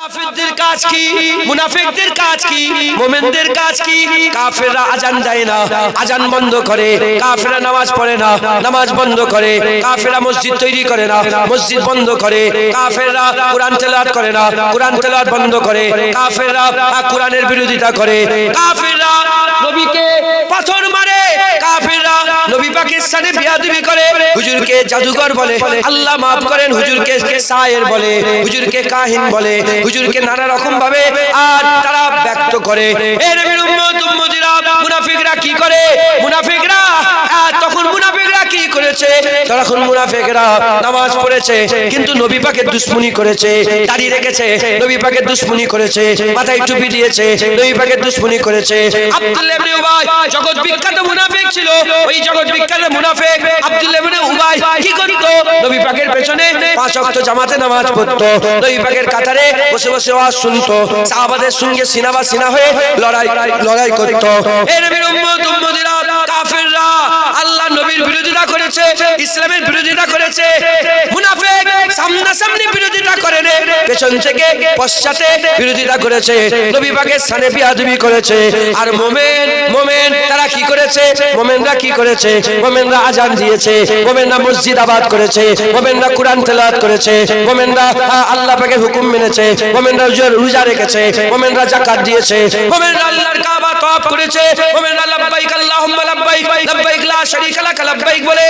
কাফেরদের কাজ কি? মুনাফিকদের কাজ কি? মোমেনদের আজান দেয় না, আজান বন্ধ করে, কাফেররা নামাজ পড়ে না, নামাজ বন্ধ করে, কাফেররা মসজিদ তৈরি করে না, মসজিদ বন্ধ করে, কাফেররা কোরআন তেলাওয়াত করে না, কোরআন তেলাওয়াত বন্ধ করে, কাফেররা কোরআনের বিরোধিতা করে, কাফেররা নবীকে পাথর মারে, কাফেররা নবী সাথে বিয়াদবি করে, হুজুরকে জাদুঘর বলে, আল্লাহ মাফ করেন, হুজুরকে সায়ের বলে, হুজুরকে কাহিন বলে হুজুরকে নানা রকম ভাবে আর তারা ব্যক্ত করে। এর মুনাফিকরা কি করে? মুনাফিকরা তখন মুনাফিকরা করেছে তখন মুনাফিকরা নামাজ পড়েছে, কিন্তু নবী পাকের দুশ্মনী করেছে দাড়ি রেখেছে, নবী পাকের দুশ্মনী করেছে, মাথায় টুপি দিয়েছে, নবী পাকের দুশ্মনী করেছে। আব্দুল্লাহ ইবনে উবাই জগৎ বিখ্যাত মুনাফিক ছিল। ওই জগৎ বিখ্যাত মুনাফিক আব্দুল্লাহ ইবনে উবাই কি করত? নবী পাকের পেছনে পাঁচ ওয়াক্ত জামাতে নামাজ পড়তো। নবী পাকের কাতারে বসে বসে ওয়াজ শুনতো। সাহাবাদের সঙ্গে সিনা বা সিনা হয়ে লড়াই লড়াই করত। এর নবীর উম্মত, উম্মতিরা, কাফেররা, আল্লাহ নবীর বিরোধিতা করেছে, ইসলামের বিরোধিতা করেছে। মুনাফিক সামনাসামনি বিরোধিতা করে রে পেছন থেকে, পশ্চাতে বিরোধিতা করেছে। নবী পাকের সানে বিয়াদবি করেছে। আর মোমেন মোমেন, তারা কি করেছে? মোমেনরা কি করেছে? মোমেনরা আজান দিয়েছে। মোমেনরা মসজিদ আবাদ করেছে। মোমেনরা কোরআন তেলাওয়াত করেছে। মোমেনরা আল্লাহ পাকের হুকুম মেনেছে। মোমেনরা রোজা- রেখেছে। মোমেনরা জাকাত দিয়েছে। মোমেনরা আল্লাহর কাবা তওয়াফ করেছে। মোমেনরা লাব্বাইক আল্লাহুম্মা লাব্বাইক। লাব্বাইক লা শারীকা লাক, লাব্বাইক বলে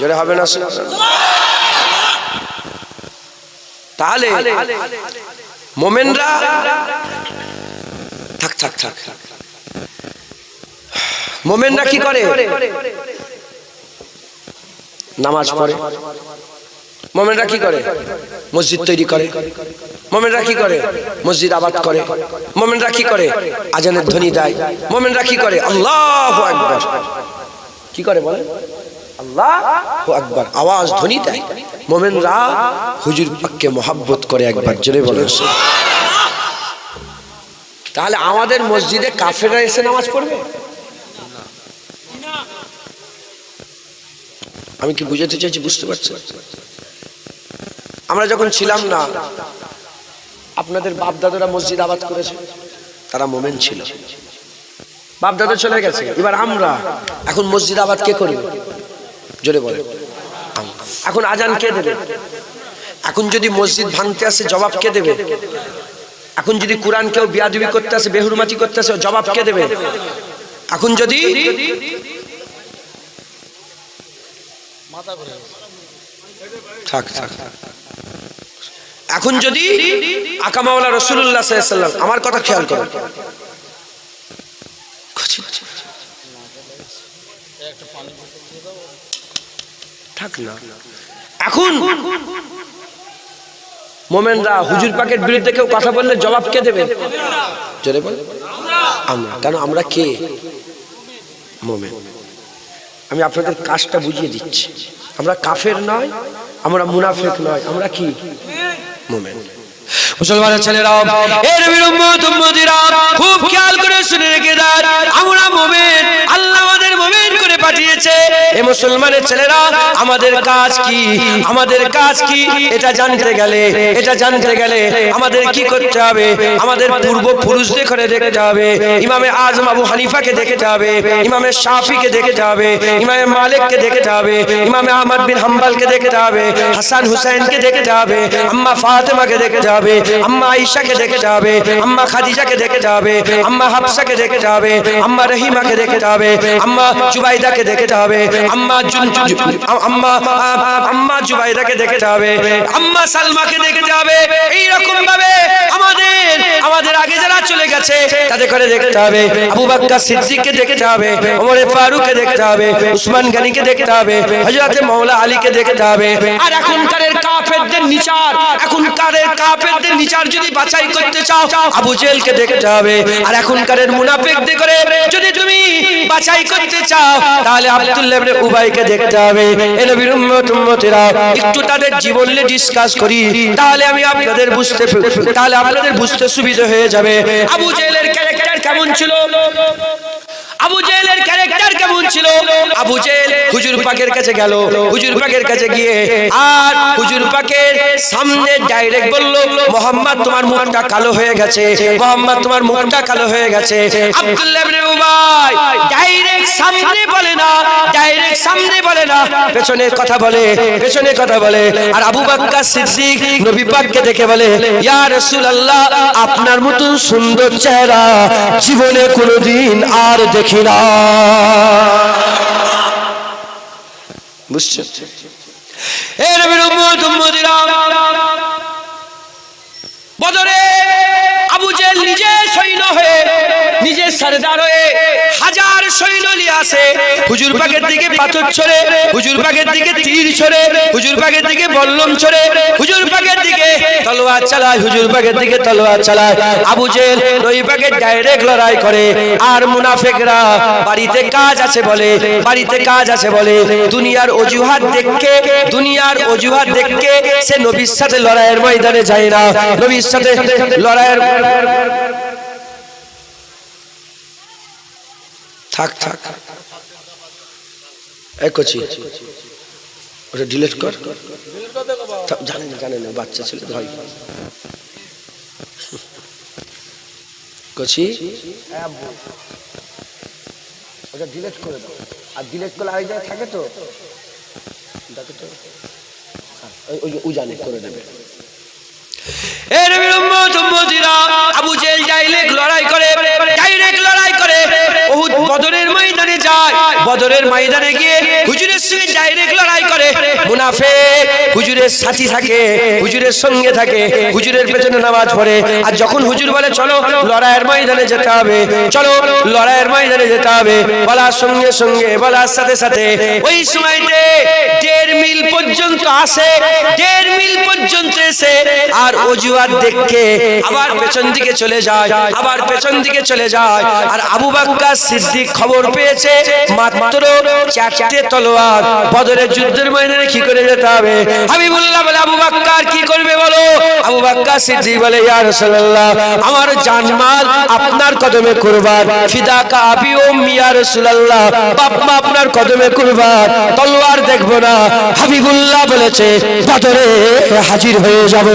জোরে হবে না তাহলে মোমেনরা থাক থাক থাক। মোমেনরা কি করে? নামাজ পড়ে। মোমেনরা কি করে? মসজিদ তৈরি করে। মোমেনরা কি করে? মসজিদ আবাদ করে। মোমেনরা কি করে? আজানের ধ্বনি দেয়। মোমেনরা কি করে? আল্লাহ আকবার। কি করে বলে আওয়াজ ধ্বনি দেয়। মোমেনরা হুজুর পাককে মোহাব্বত করে একবার জোরে বলে তাহলে আমাদের মসজিদে কাফেররা এসে নামাজ পড়বে? আমি কি বুঝাতে চাইছি বুঝতে পারছি আমরা যখন ছিলাম না, আপনাদের বাপ দাদারা মসজিদ আবাদ করেছে, তারা মোমেন ছিল। বাপ দাদা চলে গেছে, এবার আমরা। এখন মসজিদ আবাদ কে করবে? জোরে বলে এখন আজান কে দেবে? এখন যদি মসজিদ ভাঙতে আসে, জবাব কে দেবে? এখন যদি কোরআন কেউ বিয়াদবি করতে আসে বেহুরমাতি করতে আসে, জবাব কে দেবে? এখন যদি থাক থাক। এখন যদি আকামাওয়ালা রসুল্লাহ আমার কথা খেয়াল করো। থাক না। এখন হুজুর কেউ কথা বললে জবাব কে দেবে? আমরা। আমরা কে? আমি আপনাদের কাজটা বুঝিয়ে দিচ্ছি। আমরা কাফের নয়, আমরা মুনাফেক নয়। আমরা কি? মোমেন। মুসলমানের ছেলেরা এর বিরুম্মত উম্মতিরা খুব খেয়াল করে শুনে রেখে দেন আমরা মোমেন, আল্লাহ আমাদের মোমেন করে পাঠিয়েছে। এ মুসলমানের ছেলেরা, আমাদের কাজ কি? আমাদের কাজ কি? এটা জানতে গেলে, এটা জানতে গেলে আমাদের কি করতে হবে? আমাদের পূর্ব পুরুষদের করে দেখতে হবে। ইমামে আজম আবু হানিফাকে দেখতে হবে। ইমামে শাফিকে দেখতে হবে। ইমামে মালিককে দেখতে হবে। ইমামে আহমদ বিন হাম্বালকে দেখতে হবে। হাসান হুসাইনকে দেখতে হবে। আম্মা ফাতেমাকে দেখতে হবে। আম্মা আয়েশাকে দেখতে হবে আম্মা খাদিজাকে দেখতে হবে আম্মা হাফসাকে দেখতে হবে আম্মা রহিমাকে দেখতে হবে আম্মা জুবাইদাকে দেখতে হবে আম্মা আম্মা আম্মা জুবাইদাকে দেখতে হবে আম্মা সালমাকে দেখতে হবে এই রকম ভাবে আমাদের আমাদের আগে যারা চলে গেছে তাদের করে দেখতে হবে আবু বাক্কার সিদ্দিককে দেখতে হবে ওমরে ফারুককে দেখতে হবে উসমান গানিকে দেখতে হবে হযরতে মাওলা আলীকে দেখতে হবে আর এখনকারের কাফেরদের নিচার এখনকারের কাফেরদের নিচার যদি বাছাই করতে চাও, আবু জেলকে দেখতে হবে। আর এখনকারের মুনাফিকদের করে যদি তুমি বাছাই করতে চাও, তাহলে আব্দুল্লাহ ইবনে উবাইকে দেখতে হবে। এ নবীর উম্মত, উম্মতেরা, একটু তাদের জীবন নিয়ে ডিসকাস করি। তাহলে আমি আপনাদের বুঝতে তাহলে আপনাদের বুঝতে সুবিধা হয়ে যাবে। আবু জেলের ক্যারেক্টার কেমন ছিল? আবু ক্যারেক্টার কেমন ছিল। আবু হুজুর পাকের কাছে গেল। হুজুর পাকের কাছে গিয়ে আর হুজুর পাকের সামনে ডাইরেক্ট বলল, মোহাম্মদ, তোমার মুখটা কালো হয়ে গেছে। মোহাম্মদ, তোমার মুখটা কালো হয়ে গেছে। আব্দুল্লাহ ইবনে ডাইরেক্ট সামনে বলে না ডাইরেক্ট সামনে বলে না। পেছনে কথা বলে, পেছনে কথা বলে। আর আবু বাক্কা সিদ্দিক নবী পাককে দেখে বলে, ইয়া রাসূলুল্লাহ, আপনার মতন সুন্দর চেহারা জীবনে কোনোদিন আর দেখি না বুঝছেন আবু নিজে সৈন্য হয়ে নিজে সরদার হয়ে হাজার সৈন্য নিয়ে আসে। হুজুর পাকের দিকে পাথর ছড়ে, হুজুর পাকের দিকে তীর ছড়ে, হুজুর পাকের দিকে বল্লম ছড়ে, হুজুর পাকের দিকে তলোয়ার চালায়, হুজুর পাকের দিকে তলোয়ার চালায়। আবু জেল নই পাকের ডাইরেক্ট লড়াই করে। আর মুনাফেকরা বাড়িতে কাজ আছে বলে, বাড়িতে কাজ আছে বলে। দুনিয়ার অজুহাত দেখকে দুনিয়ার অজুহাত দেখকে সে নবীর সাথে লড়াইয়ের ময়দানে যায় না। নবীর সাথে লড়াইয়ের থাক থাক। এই কচি ওটা ডিলিট কর। জানে না জানে না বাচ্চা ছেলে তো হয়। কচি? ওটা ডিলিট করে দাও। আর ডিলিট করলে আরেক জায়গায় থাকে তো? দেখো তো। ওই- ওই ও জানে করে দেবে। আবু জেল ডাইরেক্ট লড়াই করে ডাইরেক্ট লড়াই করে উহুদ বদরের বদরের ময়দানে গিয়ে হুজুরের সঙ্গে ডাইরেক্ট লড়াই করে। মুনাফিক হুজুরের সাথী থাকে, হুজুরের সঙ্গে থাকে, হুজুরের পেছনে নামাজ পড়ে। আর যখন হুজুর বলে, চলো লড়াইয়ের ময়দানে যেতে হবে, চলো লড়াইয়ের ময়দানে যেতে হবে, বলার সঙ্গে সঙ্গে, বলার সাথে সাথে। ওই সময়তে দেড় মিল পর্যন্ত আসে, দেড় মিল পর্যন্ত এসে, আর অজুহাত দেখে আবার পেছন দিকে চলে যায়, আবার পেছন দিকে চলে যায়। আর আবু বাক্কা সিদ্দিক খবর পেয়েছে মাত্র চারটে তলোয়ার। বদরের যুদ্ধের ময়দানে কি করে যেতে হবে? হাবিবুল্লাহ বলে, আবু বাক্কার কি করবে বলো? আবু বলে, ইয়া আমার জানমাল আপনার কদমে কুরবান। ফিদাকা আবি ও মিয়া রাসূলুল্লাহ, বাপ মা আপনার কদমে কুরবান। তলোয়ার দেখব না। হাবিবুল্লাহ বলেছে, বদরে হাজির হয়ে যাব।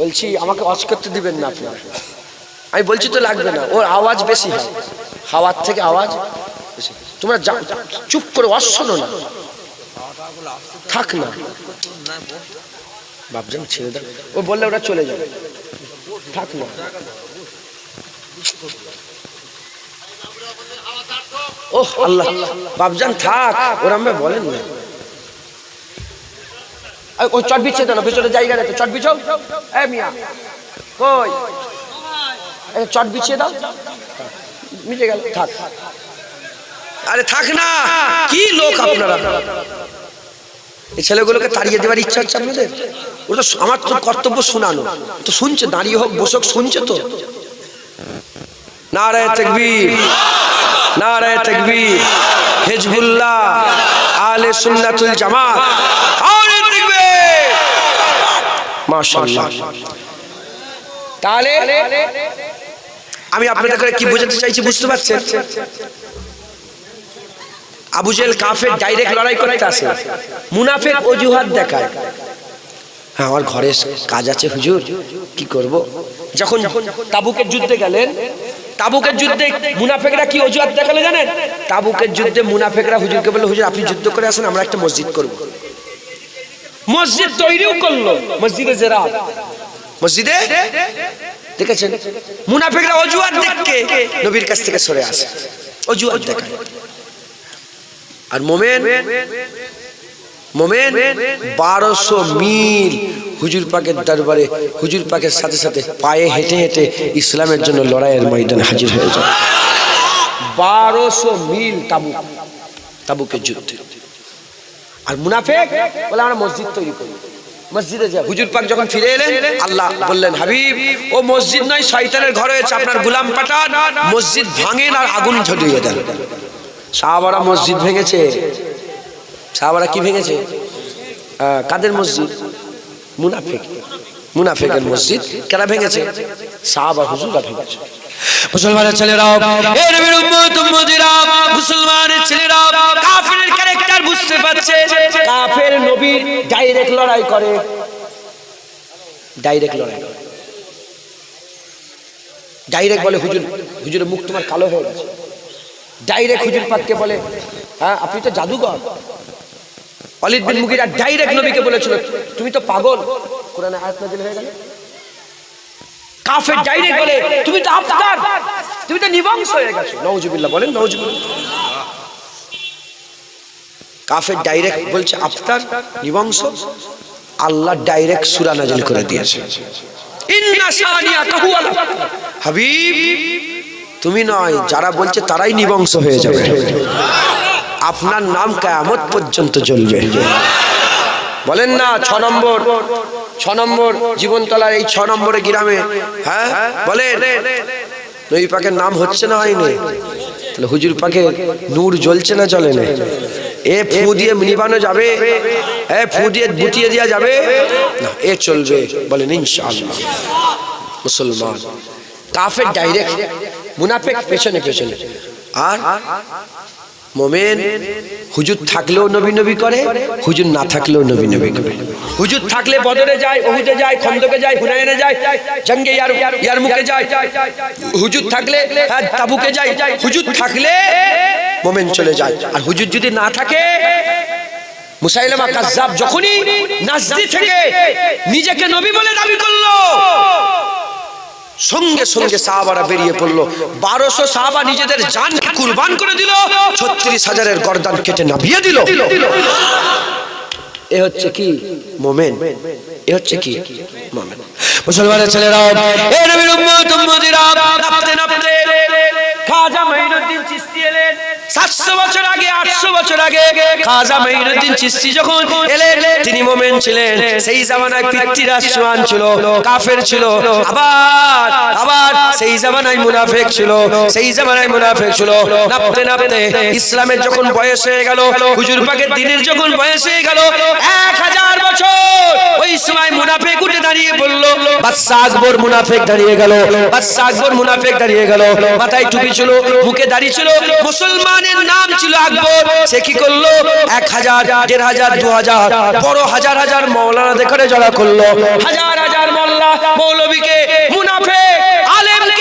বলছি, আমাকে অস করতে দিবেন না আপনার আমি বলছি তো লাগবে না। ওর আওয়াজ বেশি হয়। হাওয়ার থেকে আওয়াজ বেশি। তোমরা চুপ করে অস শোনো না। থাক না বাপজান ছেড়ে দাও ও বললে ওরা চলে যাবে। থাক না। ওহ, আল্লাহ। বাপজান থাক। ওরা আমরা বলেন না। ওই চট দাও না, ভেতরে জায়গা তো। চট বিছাও এ মিয়া, কই? চট বিছিয়ে দাও। মিটে গেল, থাক। আরে থাক না! কি লোক আপনারা? এই ছেলেগুলোকে তাড়িয়ে দেওয়ার ইচ্ছা হচ্ছে আপনাদের? ওটা আমার তো কর্তব্য শোনানো। তো শুনছে, দাঁড়িয়ে হোক বসক শুনছে তো। নারায় তকবীর নারায় তকবীর। হিজবুল্লাহ আলে সুন্নাতুল জামাত। মাশাআল্লাহ। তাহলে আমি আপনাদের করে কি বোঝাতে চাইছি বুঝতে পারছেন? আবু জেল কাফের ডাইরেক্ট লড়াই করতে আসে। মুনাফেক অজুহাত দেখায়। হ্যাঁ আমার ঘরে কাজ আছে হুজুর কি করব? যখন তাবুকের যুদ্ধে গেলেন তাবুকের যুদ্ধে মুনাফেকরা কি অজুহাত দেখালে জানেন? তাবুকের যুদ্ধে মুনাফেকরা হুজুরকে বলল হুজুর আপনি যুদ্ধ করে আসেন আমরা একটা মসজিদ করব। মসজিদ তৈরিও করল। মসজিদে জেরা মসজিদে? দেখেছেন? মুনাফেকরা অজুহাত দেখকে নবীর কাছ থেকে সরে আসে। অজুহাত দেখায়। আর মোমেন মোমেন বারোশো মিল হুজুর পাকের দরবারে, হুজুর পাকের সাথে সাথে পায়ে হেঁটে হেঁটে ইসলামের জন্য লড়াইয়ের ময়দানে হাজির হয়ে যায়। বারোশো মিল তাবু তাবুকের যুদ্ধে। আর মুনাফেক বলে, আমরা মসজিদ তৈরি করি। মসজিদে হুজুর যখন ফিরে আল্লাহ বললেন, হাবিব, ও মসজিদ নয় আপনার মসজিদ ভাঙেন আর আগুন দেন। মসজিদ ভেঙেছে। ভেঙেছে? কাদের মসজিদ? মুনাফেক। মুনাফেকের মসজিদ। কেনা ভেঙেছে? সাহাবা হুজুরা ভেঙেছে। মুসলমানের ছেলেরা এ নবীর উম্মত, উম্মতিরা, মুসলমানের ছেলেরা কাফেরের ক্যারেক্টার বুঝতে পারছে। কাফের নবীর ডাইরেক্ট লড়াই করে। ডাইরেক্ট লড়াই করে। ডাইরেক্ট বলে হুজুর, হুজুরের মুখ তোমার কালো হয়ে গেছে। ডাইরেক্ট হুজুর পাককে বলে হ্যাঁ আপনি তো জাদুঘর। অলিদ বিন মুগিরা ডাইরেক্ট নবীকে বলেছিল, তুমি তো পাগল। কোরআনে আয়াত নাযিল হয়ে গেল। কাফের বলে তুমি তো আফতার তুমি তো নিবংশ হয়ে গেছো। নওজুবিল্লাহ বলেন নওজুবিল্লাহ। কাফের ডাইরেক্ট বলছে আফতার নিবংশ। আল্লাহ ডাইরেক্ট সূরা নাযিল করে দিয়েছে। হাবিব তুমি নয় যারা বলছে তারাই নিবংশ হয়ে যাবে। আপনার নাম কেয়ামত পর্যন্ত চলবে বলেন না ছ নম্বর। ছ নম্বর জীবনতলার এই ছ নম্বরে গ্রামে হ্যাঁ? বলেন। নবী পাকের নাম হচ্ছে না হয়নি? তাহলে হুজুর পাকে নূর জ্বলছে না চলে না এ ফু দিয়ে নিবানো যাবে, এ ফু দিয়ে বুটিয়ে দেওয়া যাবে? না, এ চলবে, বলেন ইনশাআল্লাহ। মুসলমান। কাফের ডাইরেক্ট, মুনাফেক পেছনে পেছনে। আর? মোমেন হুজুর থাকলেও নবী নবী করে হুজুর না থাকলেও নবী নবী করে। হুজুর থাকলে বদরে যায় ওহুদে যায় খন্দকে যায় হুনায়নে যায় জঙ্গে ইয়ার ইয়ারমুকে যায়। হুজুর থাকলে হ্যাঁ, তাবুকে যায়। হুজুর থাকলে মোমেন চলে যায়। আর হুজুর যদি না থাকে মুসাইলামা কাজ্জাব যখনই নাজদি থেকে নিজেকে নবী বলে দাবি করল সঙ্গে সঙ্গে সাহাবারা বেরিয়ে পড়ল। বারোশো সাহাবা নিজেদের জানকে কুরবান করে দিল, ছত্রিশ হাজারের গরদান কেটে নামিয়ে দিল। এ হচ্ছে কি মোমেন? এ হচ্ছে কি মোমেন? মুসলমানের ছেলেরা এ নবীর উম্মত, উম্মতিরা নাপতে নাপতে খাজা মাইনুদ্দিন চিশতি এলেন। সাতশো বছর আগে, আটশো বছর আগে খাজা মাইনুদ্দিন চিশতি যখন এলেন, তিনি মোমেন ছিলেন। সেই জামানায় পিতৃরাজ সুয়ান ছিল, কাফের ছিল। আবার আবার সেই জামানায় মুনাফেক ছিল, সেই জামানায় মুনাফেক ছিল। নাপতে নাপতে ইসলামের যখন বয়স হয়ে গেল, হুজুর পাকের দিনের যখন বয়স হয়ে গেল, এক হাজার বছর ওই সময় মুনাফেক উঠে দাঁড়িয়ে বলল বাদশা আকবর মুনাফেক দাঁড়িয়ে গেল বাদশা আকবর মুনাফেক দাঁড়িয়ে গেল। মাথায় টুপি ছিল, মুখে দাঁড়িয়ে ছিল, মুসলমানের নাম ছিল আকবর। সে কি করল? এক হাজার, দেড় হাজার, দু হাজার, বড় হাজার হাজার মৌলানা দেখে জড়া করল। হাজার হাজার মোল্লা মৌলবীকে মুনাফেক আলেমকে জড়া করে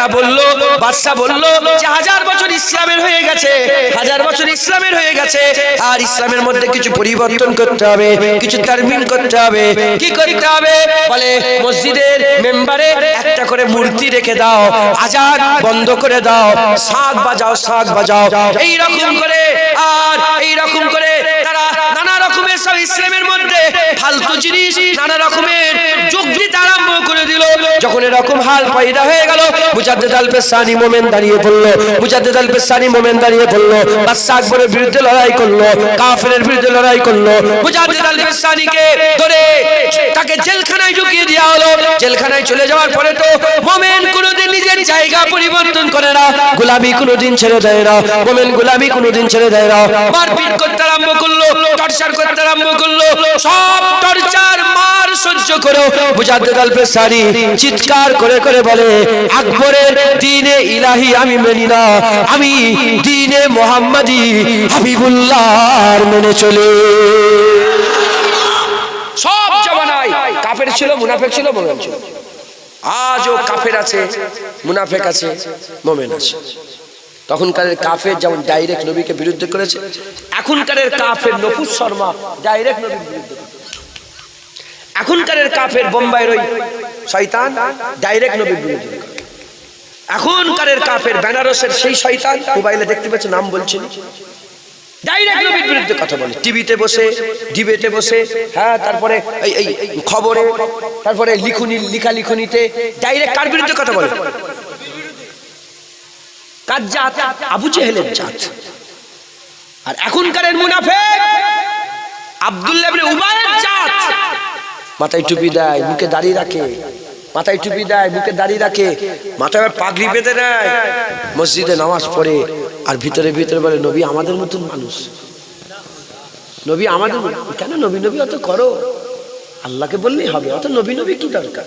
তারা বলল বাদশা বলল যে হাজার বছর ইসলামের হয়ে গেছে, হাজার বছর ইসলামের হয়ে গেছে, আর ইসলামের মধ্যে কিছু পরিবর্তন করতে হবে, কিছু তারমিম করতে হবে। কি করতে হবে? বলে, মসজিদের মেম্বারে একটা করে মূর্তি রেখে দাও আজাদ বন্ধ করে দাও, শাক বাজাও শাক বাজাও। এই রকম করে, আর এই রকম করে তারা নানা রকমের সব ইসলামের মধ্যে ফালতু জিনিস, নানা রকমের যোগ দিতে আরম্ভ করে দিল। যখন এরকম হাল পয়দা হয়ে গেল মুজাদ্দেদ আল পেসানি মোমেন দাঁড়িয়ে মুজাদ্দেদ আল মোমেন দাঁড়িয়ে পড়ল বাদশা আকবরের বিরুদ্ধে লড়াই করল, কাফেরের বিরুদ্ধে লড়াই করল। মুজাদ্দেদ আল ধরে তাকে জেলখানায় ঢুকিয়ে দেওয়া হলো। জেলখানায় চলে যাওয়ার পরে তো মোমেন কোনোদিন নিজের জায়গা পরিবর্তন করে না, গোলামি কোনোদিন ছেড়ে দেয় না, মোমেন গোলামি কোনোদিন ছেড়ে দেয় না। মারপিট করতে আরম্ভ করল, টর্চার করতে আরম্ভ করল, সব টর্চার, মার সহ্য মুজাদ্দেদ আল চিৎকার করে করে বলে আকবরের দিনে ইলাহি আমি মেনি না আমি দিনে মোহাম্মদি হাবিবুল্লাহর মেনে চলে। সব জমানায় কাফের ছিল, মুনাফেক ছিল, মোমেন ছিল। আজও কাফের আছে, মুনাফেক আছে, মোমেন আছে। তখনকারের কাফের যেমন ডাইরেক্ট নবীকে বিরুদ্ধে করেছে এখনকারের কাফের নফুস শর্মা ডাইরেক্ট নবীর বিরুদ্ধে এখনকারের কাফের বোম্বাইয়ের ওই শয়তান ডাইরেক্ট নবীর বিরুদ্ধে। এখনকারের কাফের বেনারসের সেই শয়তান, মোবাইলে দেখতে পাচ্ছে, নাম বলছেন ডাইরেক্ট বিরুদ্ধে কথা বলে। টিভিতে বসে বসে হ্যাঁ তারপরে এই এই তারপরে লিখা ডাইরেক্ট কার বিরুদ্ধে কথা বলে? কার জাত? আর এখনকারের মুনাফেক আব্দুল্লাহ মাথায় টুপি দেয়, মুখে দাড়ি রাখে। মাথায় টুপি দেয় বুকে দাঁড়িয়ে রাখে, মাথায় পাগড়ি বেঁধে দেয়। মসজিদে নামাজ পড়ে, আর ভিতরে ভিতরে বলে, নবী আমাদের মতন মানুষ। নবী আমাদের। কেন নবী নবী অত করো? আল্লাহকে বললেই হবে। অত নবী নবী কি দরকার?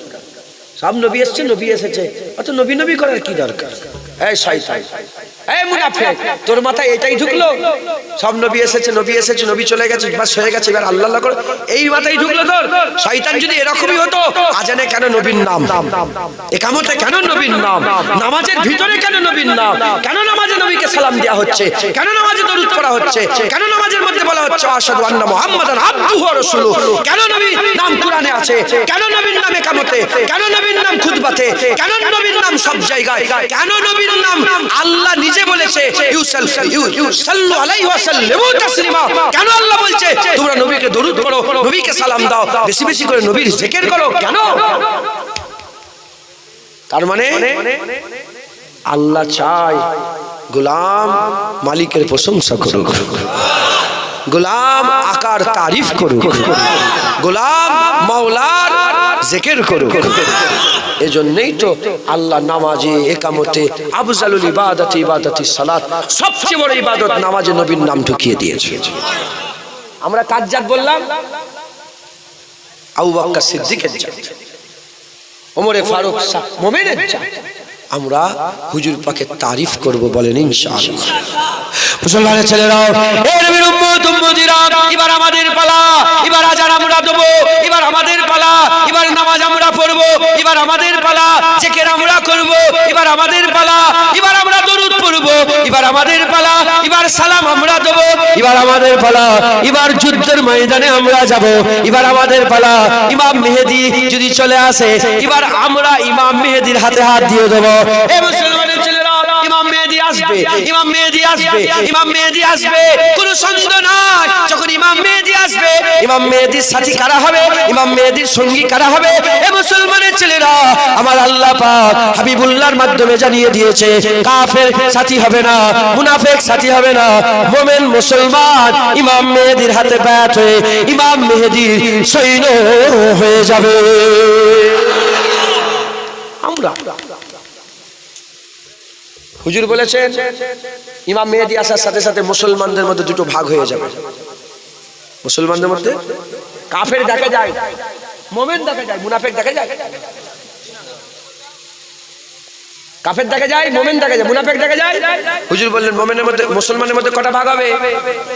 সব নবী এসছে, নবী এসেছে। অত নবী নবী করার কি দরকার? এই শয়তান। তোর মাথায় এটাই ঢুকলো? সব নবী এসেছে নবী এসেছে, নবী চলে গেছে হয়ে গেছে, এবার আল্লাহ করে। এই মাথায় ঢুকলো তোর? যদি এরকমই হতো, আজানে কেন নবীর নাম? একামতে কেন নবীর নাম? নামাজের ভিতরে কেন নবীর নাম? কেন নামাজে নবীকে সালাম দেওয়া হচ্ছে? কেন নামাজে দরুদ করা হচ্ছে? কেন হচ্ছে আন্না কেন নাম কোরআনে আছে? কেন নবীর নাম একামতে কেন নবীর নাম কেন নবীর নাম সব জায়গায়? কেন নবীর নাম আল্লাহ নিজে বলেছে তাসলিমা কেন আল্লাহ বলছে, তোমরা নবীকে দরুদ পড়ো, নবীকে সালাম দাও, বেশি বেশি করে নবীর জিকির করো কেন? তার মানে আল্লাহ চায় গোলাম মালিকের প্রশংসা করুক। গোলাম আকার তারিফ করুক, গোলাম মাওলার জেকের করুক। এজন্যই তো আল্লাহ নামাজে, একামতে, আফজালুল ইবাদতি ইবাদতি সালাত, সবচেয়ে বড় ইবাদত নামাজে নবীর নাম ঢুকিয়ে দিয়েছে। আমরা জাত বললাম? আবু বাক্কা সিদ্দিকের জাত। ওমরে ফারুক মোমেনের জাত। আমরা হুজুর পাকে তারিফ করব বলেন ইনশাআল্লাহ। মুসলমানের এবার আমাদের পালা, এবার আজান আমরা দেব, এবার আমাদের পালা, এবার নামাজ আমরা পড়ব, এবার আমাদের পালা, জেকের আমরা করব, এবার আমাদের পালা, এবার আমরা দরুদ পড়ব, এবার আমাদের পালা, এবার সালাম আমরা দেব, এবার আমাদের পালা, এবার যুদ্ধের ময়দানে আমরা যাব, এবার আমাদের পালা, ইমাম মেহেদি যদি চলে আসে, এবার আমরা ইমাম মেহেদির হাতে হাত দিয়ে দেবো। এ মুসলমানের ছেলেরা ইমাম মেহেদি আসবে ইমাম মেহেদি আসবে ইমাম মেহেদি আসবে। কোন সন্দেহ নাই যখন ইমাম মেহেদি আসবে ইমাম মেহেদির সাথী কারা হবে? ইমাম মেহেদির সঙ্গী কারা হবে? এ মুসলমানের ছেলেরা আমার আল্লাহ পাক হাবিবুল্লাহর মাধ্যমে জানিয়ে দিয়েছে কাফের সাথী হবে না মুনাফিক সাথী হবে না মোমেন মুসলমান ইমাম মেহেদির হাতে ব্যাট হয়ে ইমাম মেহেদির সৈন্য হয়ে যাবে। আমরা হুজুর বলেছেন, ইমাম মেহেদি আসার সাথে সাথে মুসলমানদের মধ্যে দুটো ভাগ হয়ে যাবে। মুসলমানদের মধ্যে কাফের দেখা যায়, মোমেন দেখা যায়, মুনাফেক দেখা যায়। কাফের দেখা যায়, মোমেন দেখা যায়, মুনাফেক দেখা যায়। হুজুর বললেন, মোমেনের মধ্যে, মুসলমানের মধ্যে কটা ভাগ হবে?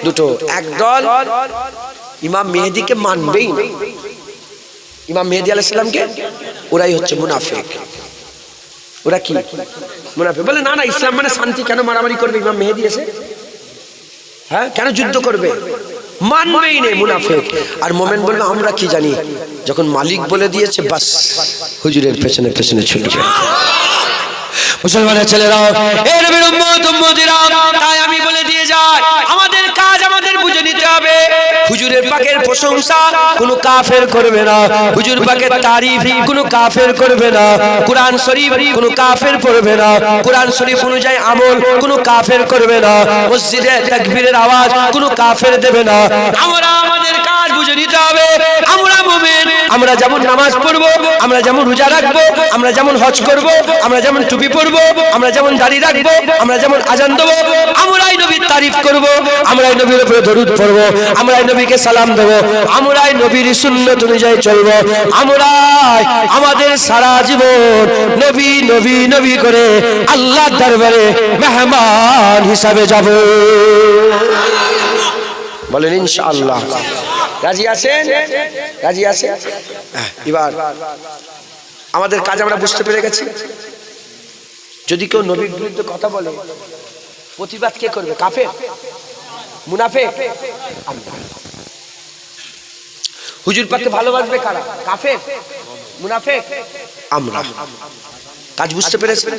দুটো। একদল ইমাম মেহেদিকে মানবেই ইমাম মেহেদি আলাইসালামকে ওরাই হচ্ছে মুনাফেক। ওরা কি? মুনাফে বলে, না না, ইসলাম মানে শান্তি। কেন মারামারি করবে? ইমাম মেহেদি এসে হ্যাঁ কেন যুদ্ধ করবে? মানবেই নেই মুনাফেক। আর মোমেন বলবে আমরা কি জানি? যখন মালিক বলে দিয়েছে, বাস, হুজুরের পেছনে পেছনে ছুটি যায়। মুসলমানের ছেলেরা এই নবীর উম্মত তাই আমি বলে দিয়ে যাই। আমাদের কাজ আমাদের বুঝে নিতে হবে। হুজুরের পাকের প্রশংসা কোনো কাফের করবে না। হুজুর পাকের তারিফ কোনো কাফের করবে না। কোরআন শরীফ কোনো কাফের পড়বে না। কোরআন শরীফ অনুযায়ী আমল কোনো কাফের করবে না। মসজিদে তাকবীরের আওয়াজ কোনো কাফের দেবে না। আমরা আমাদের কাজ বুঝে নিতে হবে। আমরা মুমিন, আমরা যেমন নামাজ পড়ব, আমরা যেমন রোজা রাখব, আমরা যেমন হজ করব, আমরা যেমন টুপি পরবো আমরা যেমন দাড়ি রাখব আমরা যেমন আজান দেবো আমরাই নবীর তারিফ করব আমরাই নবীর উপরে দরুদ পড়ব আমরাই নবীকে সালাম দেবো আমরাই নবীর সুন্নত অনুযায়ী চলবো আমরাই আমাদের সারা জীবন নবী নবী নবী করে আল্লাহ দরবারে মেহমান হিসাবে যাব। বলেন ইনশাআল্লাহ। রাজি আছেন? রাজি আছেন? হ্যাঁ, এবার আমাদের কাজ আমরা বুঝতে পেরে গেছি। যদি কেউ নবীর বিরুদ্ধে কথা বলে প্রতিবাদ কে করবে? কাফে মুনাফে হুজুর পাকে ভালোবাসবে কারা? কাফে মুনাফে আমরা কাজ বুঝতে পেরেছেন?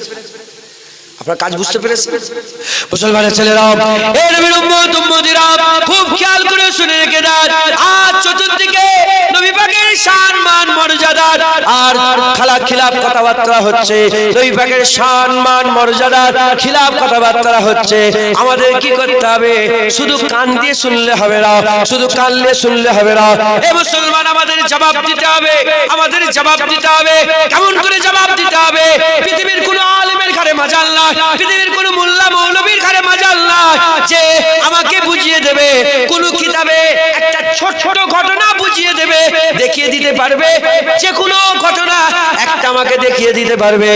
আপনার কাজ বুঝতে পেরেছেন? মুসলমানের ছেলেরা এ নবীর উম্মত উম্মতিরা খুব খেয়াল করে শুনে রেখে দেন আজ চতুর্দিকে নবী পাকের শান মান মর্যাদা আর খালা খিলাফ কথাবার্তা হচ্ছে নবী পাকের শান মান মর্যাদা খিলাফ কথাবার্তা হচ্ছে। আমাদের কি করতে হবে? শুধু কান দিয়ে শুনলে হবে না শুধু কান দিয়ে শুনলে হবে না। এ মুসলমান আমাদের জবাব দিতে হবে আমাদের জবাব দিতে হবে কেমন করে জবাব দিতে হবে? পৃথিবীর কোন আলেমের ঘরে মাজাল পৃথিবীর কোন মোল্লা মৌলবীর ঘরে মাজাল না যে আমাকে বুঝিয়ে দেবে, কোন কিতাবে একটা ছোট ছোট ঘটনা বুঝিয়ে দেবে, দেখিয়ে দিতে পারবে, যে কোনো ঘটনা একটা আমাকে দেখিয়ে দিতে পারবে।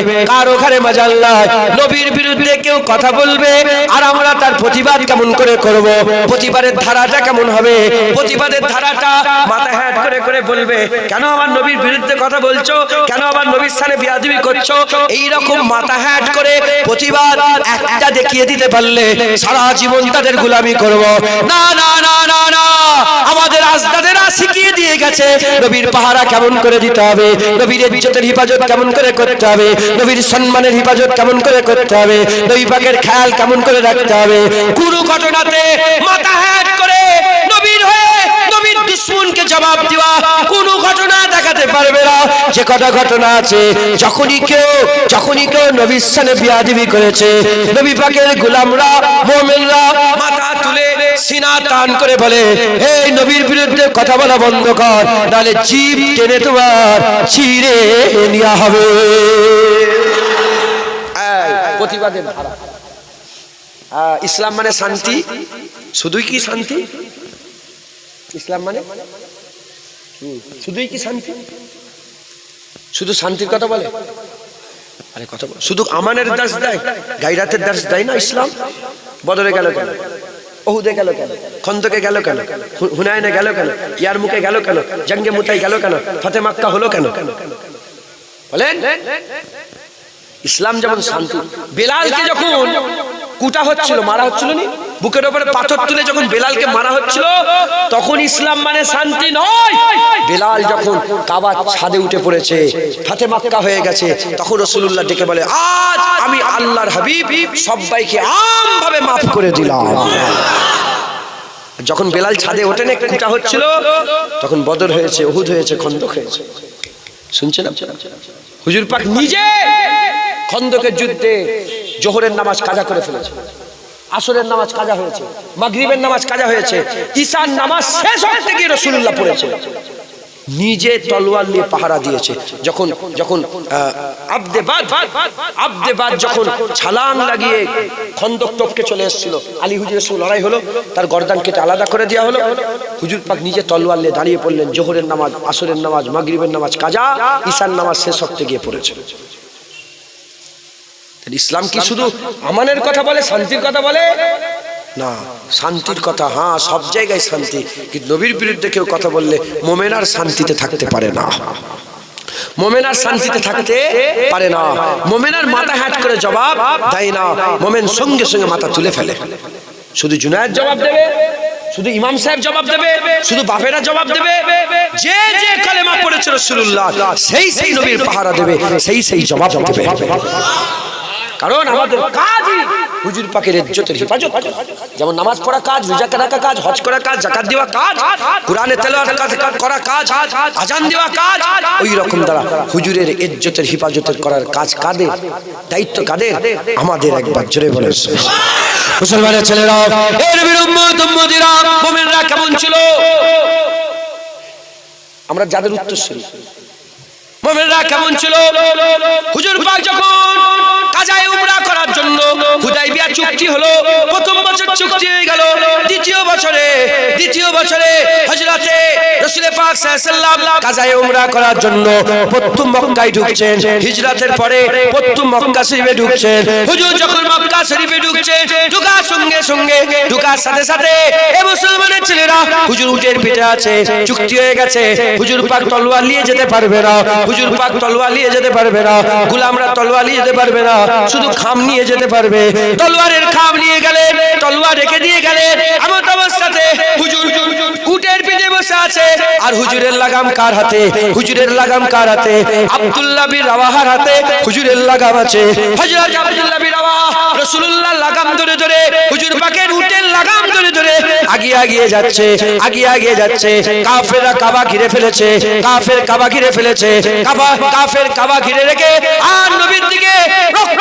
মাজাল না নবীর বিরুদ্ধে কেউ কথা বলবে, আর আমরা তার প্রতিবাদ কেমন করে করব? প্রতিবাদের ধারাটা কেমন হবে? প্রতিবাদের ধারাটা মাথা হ্যাট করে করে বলবে, কেন আমার নবীর বিরুদ্ধে কথা বলছো? কেন আমার নবীর স্থানে বিয়াদবি করছ? এই রকম মাথা হ্যাট করে প্রতিবাদ একটা দেখিয়ে দিতে পারলে সারা জীবন তাদের গোলামি করব। না না না না না। আমাদের আজদাদেরা শিখিয়ে দিয়ে গেছে, নবীর পাহারা কেমন করে দিতে হবে, নবীর ইজ্জতের হেফাজত কেমন করে করতে হবে, নবীর সম্মানের হেফাজত কেমন করে করতে হবে, নবী পাকের খেয়াল কেমন করে রাখতে হবে। কোন ঘটনাতে মাথা হ্যাট করে দেখাতে পারবে না। যে কটা ঘটনা আছে যখনই কেউ যখনই কেউ নবীর সানে বিয়াদিবি করেছে নবী পাকের গোলামরা মোমেনরা মাথা তুলে সিনা টান করে বলে এই নবীর বিরুদ্ধে কথা বলা বন্ধ কর নাহলে জীব টেনে তোমার ছিঁড়ে নেওয়া হবে। আহ, ইসলাম মানে শান্তি? শুধুই কি শান্তি? ইসলাম মানে? শুধুই কি শান্তি? শুধু শান্তির কথা বলে? আরে, কথা বল। শুধু আমানের দাস দেয়? গাইরাতের দাস দেয় না ইসলাম? বদলে গেল কেন? ওহুদে গেল কেন? খন্দকে গেল কেন? হুনায়নে গেল কেন? ইয়ার মুখে গেল কেন? জঙ্গে মুতাই গেল কেন? ফতে মাক্কা হলো কেন? বলেন? ইসলাম যেমন শান্তি, বেলালকে যখন কুটা হচ্ছিল, মারা হচ্ছিল নি? বুকের উপরে পাথর তুলে যখন বেলালকে মারা হচ্ছিল, তখন ইসলাম মানে শান্তি নয়। বেলাল যখন কাবার ছাদে উঠে পড়েছে, ফাতে মাক্কা হয়ে গেছে, তখন রসুল্লাহ ডেকে বলে, আজ আমি আল্লাহর হাবিব, সবাইকে আমভাবে মাফ করে দিলাম। যখন বেলাল ছাদে ওঠে না কুটা হচ্ছিল, তখন বদর হয়েছে ওহুদ হয়েছে, খন্দক হয়েছে। শুনছেন? হুজুর পাক নিজে খন্দকের যুদ্ধে জোহরের নামাজ কাজা করে ফেলেছে। আসরের নামাজ কাজা হয়েছে, মাগরিবের নামাজ কাজা হয়েছে ঈশান নামাজ শেষ হতে গিয়ে রসুল্লাহ পড়েছে। নিজে তলোয়ার নিয়ে পাহারা দিয়েছে, যখন যখন আব্দেবাদ যখন ছালাং লাগিয়ে খন্দক টপকে চলে এসেছিল, আলী হুজুরের সঙ্গে লড়াই হলো, তার গর্দান কেটে আলাদা করে দেওয়া হলো। হুজুর পাক নিজে তলোয়ার নিয়ে দাঁড়িয়ে পড়লেন, জোহরের নামাজ, আসরের নামাজ, মাগরিবের নামাজ কাজা ঈশান নামাজ শেষ হতে গিয়ে পড়েছে। তাহলে ইসলাম কি শুধু আমানের কথা বলে শান্তির কথা বলে? না শান্তির কথা হ্যাঁ সব জায়গায় শান্তি কিন্তু নবীর বিরুদ্ধে কেউ কথা বললে মোমেন আর শান্তিতে থাকতে পারে না। মোমেন আর শান্তিতে থাকতে পারে না। মোমেন আর মাথা হ্যাট করে জবাব দেয় না। মোমেন সঙ্গে সঙ্গে মাথা তুলে ফেলে। শুধু জুনায়েদ জবাব দেবে শুধু ইমাম সাহেব জবাব দেবে শুধু বাপেরা জবাব দেবে। যে যে কালেমা পড়েছে রসুল্লাহ সেই সেই নবীর পাহারা দেবে সেই সেই জবাব দেবে। কারণ আমাদের কাজই হুজুর পাকের ইজ্জতের হেফাজত। যেমন নামাজ পড়া কাজ, রোজা রাখা কাজ, হজ করা কাজ জাকাত দেওয়া কাজ, কোরআনে তেলাওয়াত করা কাজ, আজান দেওয়া কাজ, ওই রকম দ্বারা হুজুরের ইজ্জতের হেফাজতের করার কাজ কাদের? দায়িত্ব কাদের? আমাদের একবার জোরে বলে মুসলমানের ছেলেরা এর নবীর উম্মত, উম্মতিরা, মুমিনরা কেমন ছিল? আমরা যাদের উত্তর উত্তরসূরি মোমেনরা কেমন ছিল? হুজুর পাক যখন কাজায় উমরা করার জন্য। হুদাইবিয়া চুক্তি হলো, প্রথম বছর চুক্তি হয়ে গেল। দ্বিতীয় বছরে দ্বিতীয় বছরে হযরতে রাসূল পাক ওয়াসাল্লাম কাজায় উমরা করার জন্য প্রথম মক্কায় ঢুকছেন। হিজরাতের পরে প্রথম মক্কা শরীফে ঢুকছেন। হুজুর যখন মক্কা শরীফে ঢুকছে ঢুকার সঙ্গে সঙ্গে, ঢুকার সাথে সাথে এ মুসলমানের ছেলেরা হুজুর উটের পিঠে আছে, চুক্তি হয়ে গেছে। হুজুর পাক তলোয়ার নিয়ে যেতে পারবে না। হুজুর পাক তলোয়ার নিয়ে যেতে পারবে না। গুলামরা তলোয়ার নিয়ে যেতে পারবে না। শুধু খাম নিয়ে যেতে পারবে। তলোয়ারের খাম নিয়ে গেলে, তলোয়ার রেখে দিয়ে গেলে এমন অবস্থাতে হুজুর উটের পিঠে বসে আছে। আর হুজুরের লাগাম কার হাতে? হুজুরের লাগাম কার হাতে? আব্দুল্লাহ বিন রাওয়াহার হাতে হুজুরের লাগাম আছে। হযরত আব্দুল্লাহ বিন রাওয়াহ রাসূলুল্লাহ লাগাম ধরে ধরে হুজুর পাকের উটের লাগাম ধরে ধরে আগিয়ে আগিয়ে যাচ্ছে, আগিয়ে আগিয়ে যাচ্ছে। কাফেররা কাবা ঘিরে ফেলেছে, কাফের কাবা ঘিরে ফেলেছে। কাবা, কাফের কাবা ঘিরে রেখে আর নবীর দিকে রক্ত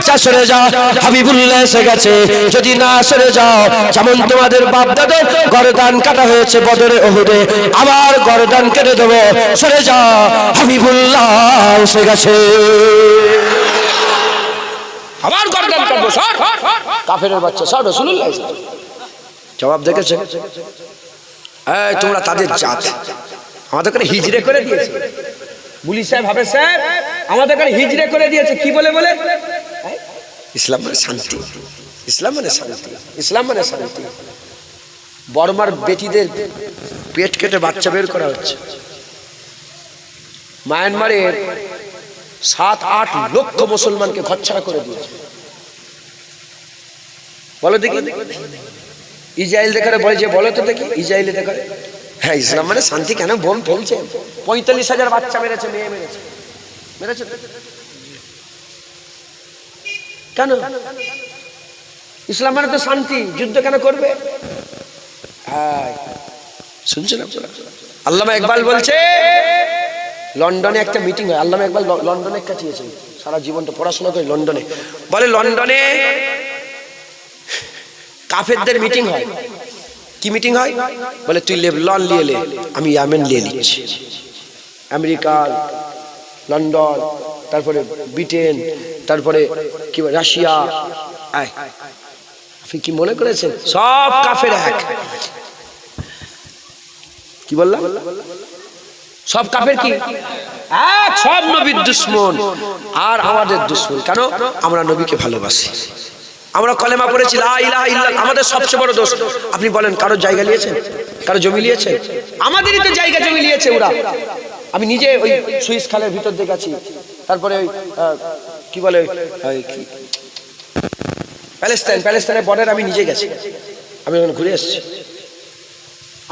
বাচ্চা সরে যাও, হাবিবুল্লাহ এসে গেছে। যদি না সরে যাও, যেমন তোমাদের বাপ দাদা গরদান কাটা হয়েছে বদরে ওহুদে, আবার গরদান কেটে দেবো। সরে যা হাবিবুল্লাহ এসে গেছে। জবাব দেখেছে? আমাদের করে দিয়েছে। আমাদের হিজড়ে করে দিয়েছে। কি বলে বলে? ইসলাম মানে শান্তি ইসলাম মানে শান্তি ইসলাম মানে শান্তি। বর্মার বেটিদের পেট কেটে বাচ্চা বের করা হচ্ছে। মায়ানমারের সাত, আট লক্ষ মুসলমানকে ঘরছাড়া করে দিয়েছে। বলো দেখি। ইসরায়েল দেখারে বলে যে, বলো তো দেখি, ইসরায়েলে দেখারে হ্যাঁ ইসলাম মানে শান্তি কেন? বোম ফেলছে। পঁয়তাল্লিশ হাজার বাচ্চা মেরেছে, মেয়ে মেরেছে। মেরেছে? কেন? ইসলাম মানে তো শান্তি, যুদ্ধ কেন করবে? আপনারা? আল্লামা ইকবাল বলছে, লন্ডনে একটা মিটিং হয়। আল্লামা ইকবাল লন্ডনে কাটিয়েছে সারা জীবনটা পড়াশোনা করে লন্ডনে। বলে, লন্ডনে কাফেরদের মিটিং হয়। কি মিটিং হয়? বলে, তুই লেবলন নিয়ে লে, আমি ইয়ামেন নিয়ে নিচ্ছি। আমেরিকা, লন্ডন তারপরে ব্রিটেন, তারপরে কি রাশিয়া। আপনি কি মনে করেছেন? সব কাফের এক। কি বললাম? সব কাফের কি? সব নবীর দুশ্মন। আর আমাদের দুশ্মন। কেন? আমরা নবীকে ভালোবাসি। আমরা কলেমা পড়েছি আমাদের সবচেয়ে বড় দোষ। আপনি বলেন, কারও জায়গা নিয়েছেন? কারও জমি নিয়েছেন? আমাদেরই তো জায়গা জমি নিয়েছে ওরা। আমি নিজে ওই সুইস খালের ভিতর দিয়ে গেছি। তারপরে ওই কি বলে প্যালেস্তাইন, প্যালেস্তাইনের বর্ডার আমি নিজে গেছি। আমি ওখানে ঘুরে এসেছি।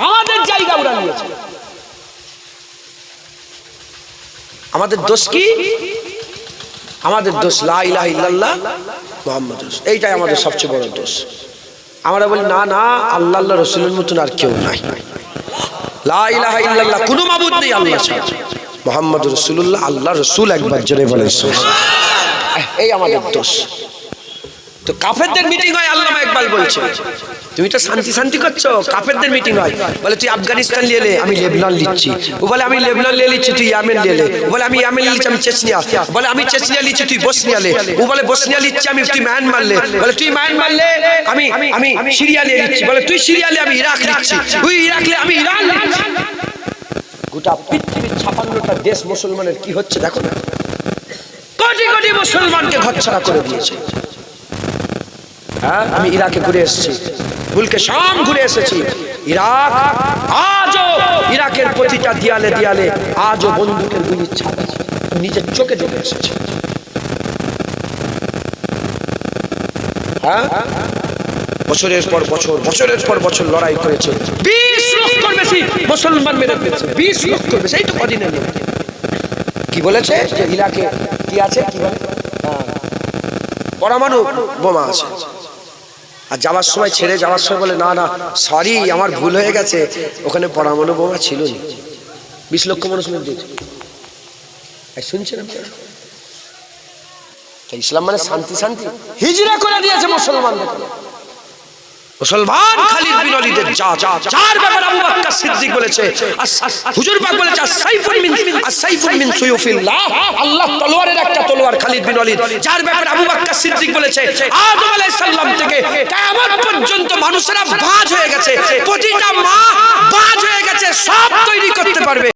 আমাদের জায়গা ওরা নিয়েছে। আমাদের দোষ কি? আমাদের দোষ লা ইলাহা ইল্লাল্লাহ মুহাম্মদ। এইটাই আমাদের সবচেয়ে বড় দোষ। আমরা বলি, না না, আল্লাহ আল্লাহ রসুলের মতন আর কেউ নাই। লা ইলাহা ইল্লাল্লাহ, কোনো মাবুদ নেই আল্লাহ ছাড়া। মোহাম্মদ রসুল্লাহ আল্লাহ রসুল একবার জোরে বলে এই আমাদের দোষ। তো কাফেরদের মিটিং হয় আল্লামা একবার বলছে। তুমি তো শান্তি শান্তি করছ, কাফেরদের মিটিং হয়। বলে, তুই আফগানিস্তান নিয়ে লে আমি লেবনন লিখছি ও বলে, আমি লেবনন নিয়ে লিখছি তুই ইয়ামেন নিয়ে ও বলে, আমি ইয়ামেন লিখছি আমি চেচনিয়া। বলে, আমি চেচনিয়া লিখছি তুই বসনিয়া লে ও বলে, বসনিয়া লিখছি আমি, তুই মায়ানমার লে বলে, তুই মায়ানমার লে আমি আমি সিরিয়া নিয়ে লিখছি বলে, তুই সিরিয়া লে আমি ইরাক লিখছি তুই ইরাক লে আমি ইরান লিখছি গোটা পৃথিবীর ছাপান্নটা দেশ মুসলমানের কি হচ্ছে দেখো না। কোটি কোটি মুসলমানকে ঘরছাড়া করে দিয়েছে। হ্যাঁ আমি ইরাকে ঘুরে এসেছি। মুলকে শাম ঘুরে এসেছি। ইরাক আজও ইরাকের প্রতিটা দিয়ালে দিয়ালে আজও বন্দুকের গুলির ছাপ নিজের চোখে দেখে এসেছে। হ্যাঁ? বছরের পর বছর বছরের পর বছর লড়াই করেছে। বিশ লক্ষর বেশি মুসলমান মেরে ফেলেছে। বিশ লক্ষর বেশি। এই তো কদিনে কি বলেছে? যে ইরাকে কি আছে? কি বলে? হ্যাঁ, পরমাণু বোমা আছে। আর যাওয়ার সময় ছেড়ে যাওয়ার সময় বলে না না সরি আমার ভুল হয়ে গেছে। ওখানে পরমাণু বোমা ছিল না। বিশ লক্ষ মানুষ মেরে দিয়েছে শুনছেন আপনারা? ইসলাম মানে শান্তি শান্তি। হিজরা করে দিয়েছে মুসলমানদের মুসলমান খালিদ বিন ওয়ালিদের যা যা চার ব্যাপার আবু বকর সিদ্দিক বলেছে হুজুর পাক বলেছে আসাইফুন মিন আসাইফুন মিন সুয়ুফিল্লাহ। আল্লাহ তলোয়ারের একটা তলোয়ার খালিদ বিন ওয়ালিদ যার ব্যাপারে আবু বকর সিদ্দিক বলেছে আদম আলাইহিস সালাম থেকে কিয়ামত পর্যন্ত মানুষেরা বাজ হয়ে গেছে প্রতিটা মা বাজ হয়ে গেছে সব তৈরি করতে পারবে।